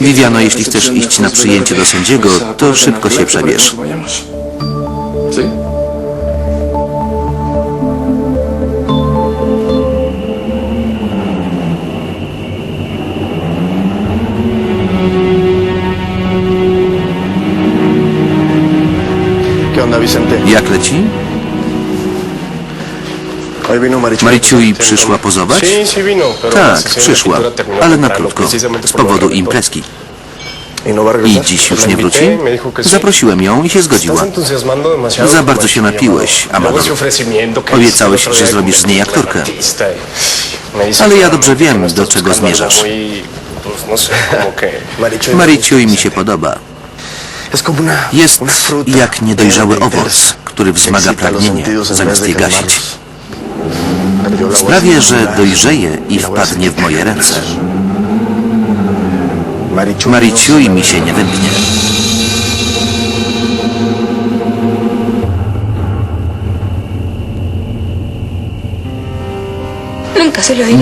Viviano, jeśli chcesz iść na przyjęcie do sędziego, to szybko się przebierz. Jak leci? Mariciui przyszła pozować? Tak, przyszła, ale na krótko, z powodu imprezki. ¿Y no va a I dziś już nie wróci? Zaprosiłem ją i się zgodziła. Za bardzo się napiłeś, Amado. Amado. Luego ese ofrecimiento que Obiecałeś, że zrobisz z niej aktorkę. Ale ja dobrze wiem, do czego zmierzasz. no. Mariciui mi się podoba. Jest jak niedojrzały owoc, który wzmaga pragnienie, zamiast je gasić. calmarlos. Pero yo la voy a Sprawię, że dojrzeje i wpadnie w moje ręce. No mi się nie wymknie.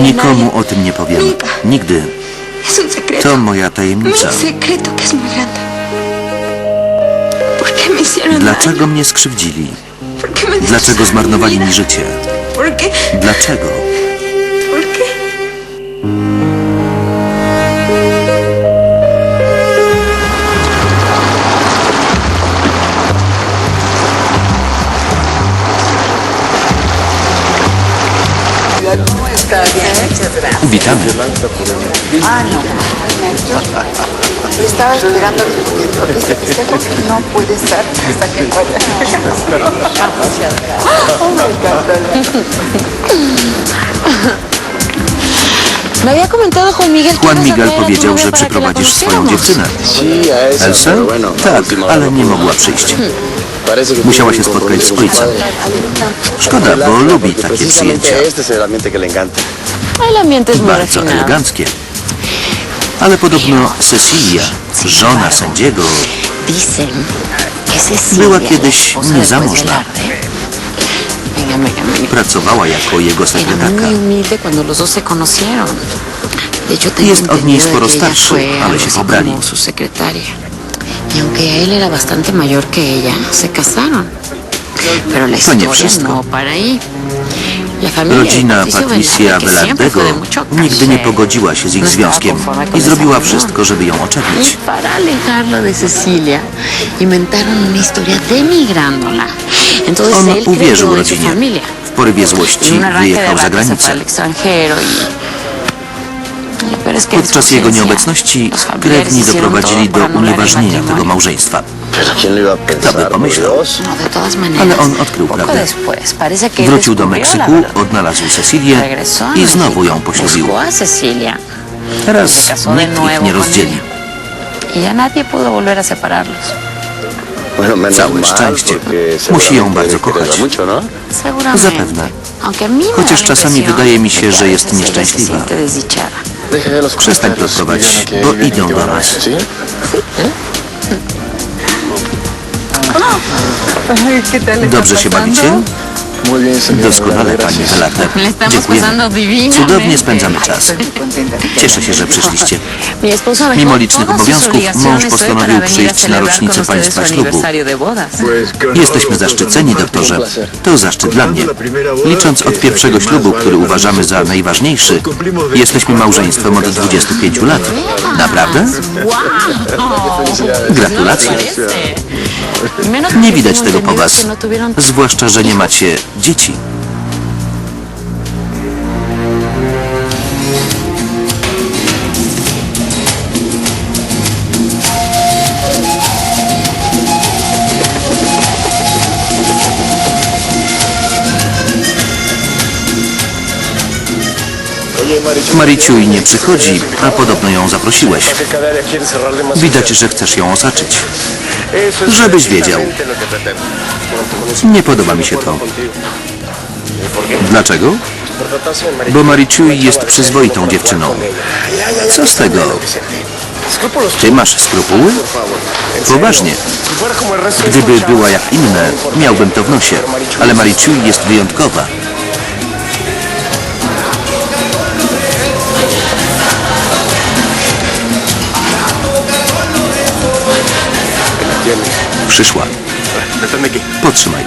Nikomu o tym nie powiem. Nigdy. To moja tajemnica. Un secreto que es muy grande. ¿Por qué me hicieron Dlaczego mnie skrzywdzili? ¿Por qué me Dlaczego zmarnowali mi życie? ¿Por qué? Dlaczego? ¿Por qué? Witamy. Estaba esperando no puede estar hasta que vaya. Oh, me encanta. Me había comentado Juan Miguel Juan Miguel powiedział, że przyprowadzisz swoją dziewczynę. Sí, a esa, Elsę? pero bueno, a Tak, ale nie mogła przyjść. Musiała się spotkać z ojcem. Szkoda, bo lubi takie przyjęcia. Bardzo eleganckie. Ale podobno Cecilia, żona sędziego, była kiedyś niezamożna. Pracowała jako jego sekretarka. Jest od niej sporo starszy, ale się pobrali. Y aunque él era bastante mayor que ella, se casaron. Pero la To nie historia wszystko. no para ahí. La familia Rodzina Patricia Velarde, que siempre Velardego fue de mucho nigdy nie caché, pogodziła się z ich no związkiem i zrobiła wszystko, żeby ją Y oczepić. para de Cecilia, inventaron una historia. Entonces On él uwierzył en su rodzinie. familia. W porywie złości wyjechał za granicę. extranjero y... Podczas jego nieobecności krewni doprowadzili do unieważnienia tego małżeństwa. Pero ¿quién lo iba a pensar? by pomyślał? Ale on odkrył prawdę. Wrócił do Meksyku, odnalazł Cecilię i znowu ją poślubił. Teraz de nikt ich nie rozdzieli. Y Całe szczęście. Musi ją bardzo kochać. ¿no? Zapewne. Chociaż czasami wydaje mi się, że jest nieszczęśliwa. Przestań plotkować, que bo idą do nas. está Dobrze się bawicie? Doskonale, pani Dziękujemy. pasando divinamente. Cudownie spędzamy czas. Cieszę się, że przyszliście. Mimo licznych obowiązków, mąż postanowił przyjść na rocznicę państwa ślubu. Jesteśmy zaszczyceni, doktorze. To zaszczyt dla mnie. Licząc od pierwszego ślubu, który uważamy za najważniejszy, jesteśmy małżeństwem od 25 lat. Naprawdę? Gratulacje. Nie widać tego po was. Zwłaszcza, że nie macie dzieci. Mariciuj nie przychodzi, a podobno ją zaprosiłeś. ¿para qué cada día quieres cerrarle más Widać, że chcesz ją osaczyć. Żebyś wiedział. Nie podoba mi się to. Dlaczego? Bo Mariciuj una jest przyzwoitą dziewczyną. Co z tego? Ty masz skrupuły? Poważnie. Gdyby była jak inne, miałbym to w nosie. Ale Mariciuj jest wyjątkowa. Przyszła. Préstame aquí. Potrzymaj.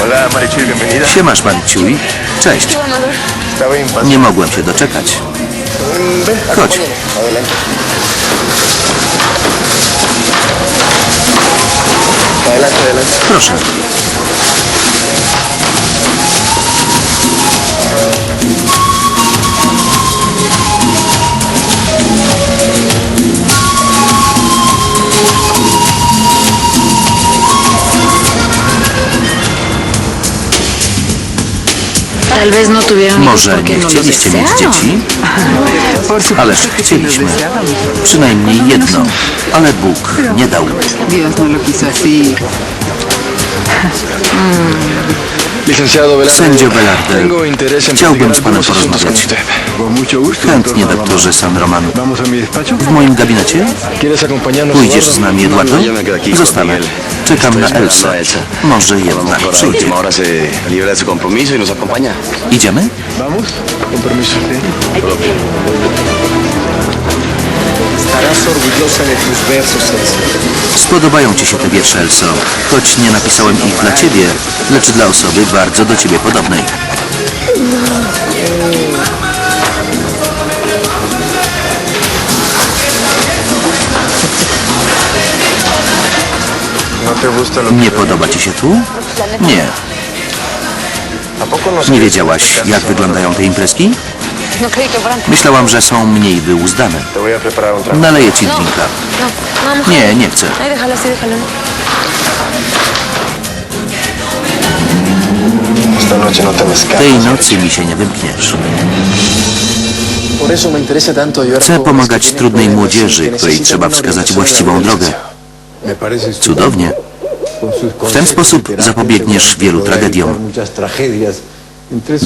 Hola, Marichuy, bienvenida. Siemasz. Cześć. Estaba impaciente. Nie mogłem się doczekać. Chodź. acompáñame. Adelante. Adelante, adelante. Proszę. Może porque nie no chcieliście mieć dzieci, ależ chcieliśmy. Przynajmniej jedno. Ale Bóg nie dał. No Sędzio Velarde, chciałbym z panem porozmawiać. Chętnie, doktorze San Roman. Vamos a mi despacho. W moim gabinecie? Pójdziesz z nami, Eduardo? No, Zostanę. Czekam na Elsę. Może jednak przyjdzie. y. Idziemy? Estarás orgullosa de tus versos, Elsa. Spodobają ci się te wiersze, Elso. Choć nie napisałem ich dla ciebie, lecz dla osoby bardzo do ciebie podobnej. ¿No te gusta lo Nie podoba ci się tu? Nie. ¿A poco no Nie wiedziałaś, jak wyglądają te imprezki? No Myślałam, że są mniej wyuzdane. Naleję ci drinka. No, no. Nie, nie chcę. Tej nocy mi się nie wymkniesz. Chcę pomagać trudnej młodzieży, której trzeba wskazać właściwą drogę. Cudownie. W ten sposób zapobiegniesz wielu tragediom.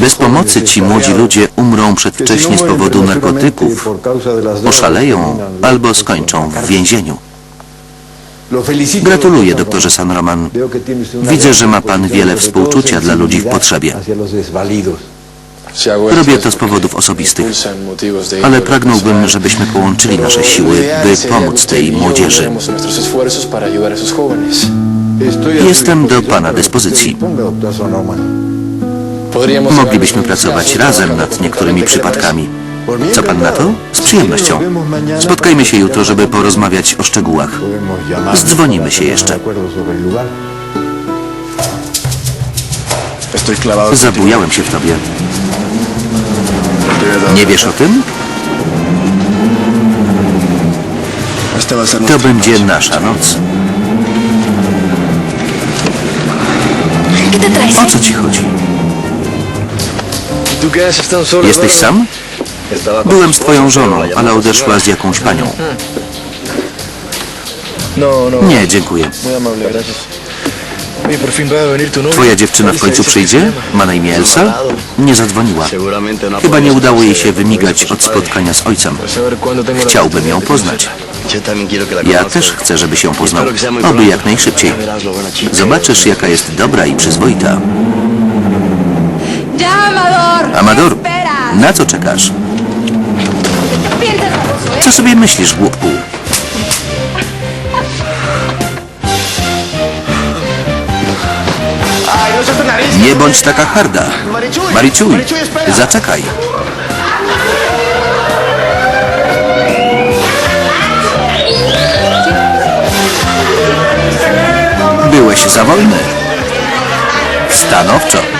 Bez pomocy ci młodzi ludzie umrą przedwcześnie z powodu narkotyków, oszaleją albo skończą w więzieniu. Gratuluję, doktorze San Roman. Widzę, że ma pan wiele współczucia dla ludzi w potrzebie. Robię to z powodów osobistych, ale pragnąłbym, żebyśmy połączyli nasze siły, by pomóc tej młodzieży. Jestem do pana dyspozycji. Moglibyśmy pracować razem nad niektórymi przypadkami. Co pan na to? Z przyjemnością. Spotkajmy się jutro, żeby porozmawiać o szczegółach. Zdzwonimy się jeszcze. Zabujałem się w tobie. Nie wiesz o tym? To będzie nasza noc. O co ci chodzi? Jesteś sam? Byłem z twoją żoną, ale odeszła z jakąś panią. Nie, dziękuję. Twoja dziewczyna w końcu przyjdzie? Ma na imię Elsa? Nie zadzwoniła. Chyba nie udało jej się wymigać od spotkania z ojcem. Chciałbym ją poznać. Ja też chcę, żeby się poznał. Oby jak najszybciej. Zobaczysz, jaka jest dobra i przyzwoita. Na co czekasz? Co sobie myślisz, głupku? Nie bądź taka harda. Marichuj, zaczekaj. Byłeś za wolny. Stanowczo.